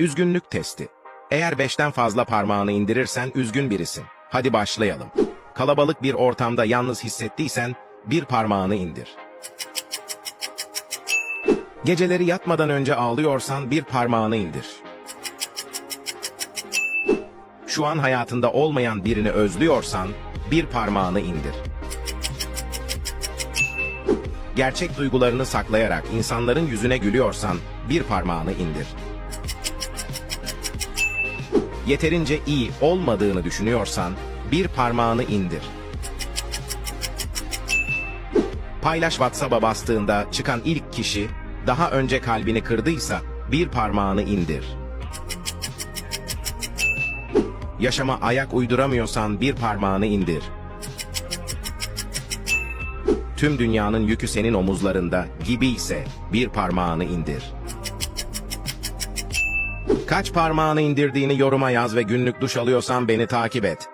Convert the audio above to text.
Üzgünlük testi. Eğer beşten fazla parmağını indirirsen üzgün birisin. Hadi başlayalım. Kalabalık bir ortamda yalnız hissettiysen bir parmağını indir. Geceleri yatmadan önce ağlıyorsan bir parmağını indir. Şu an hayatında olmayan birini özlüyorsan bir parmağını indir. Gerçek duygularını saklayarak insanların yüzüne gülüyorsan bir parmağını indir. Yeterince iyi olmadığını düşünüyorsan bir parmağını indir. Paylaş WhatsApp'a bastığında çıkan ilk kişi daha önce kalbini kırdıysa bir parmağını indir. Yaşama ayak uyduramıyorsan bir parmağını indir. Tüm dünyanın yükü senin omuzlarında gibi ise bir parmağını indir. Kaç parmağını indirdiğini yoruma yaz ve günlük duş alıyorsan beni takip et.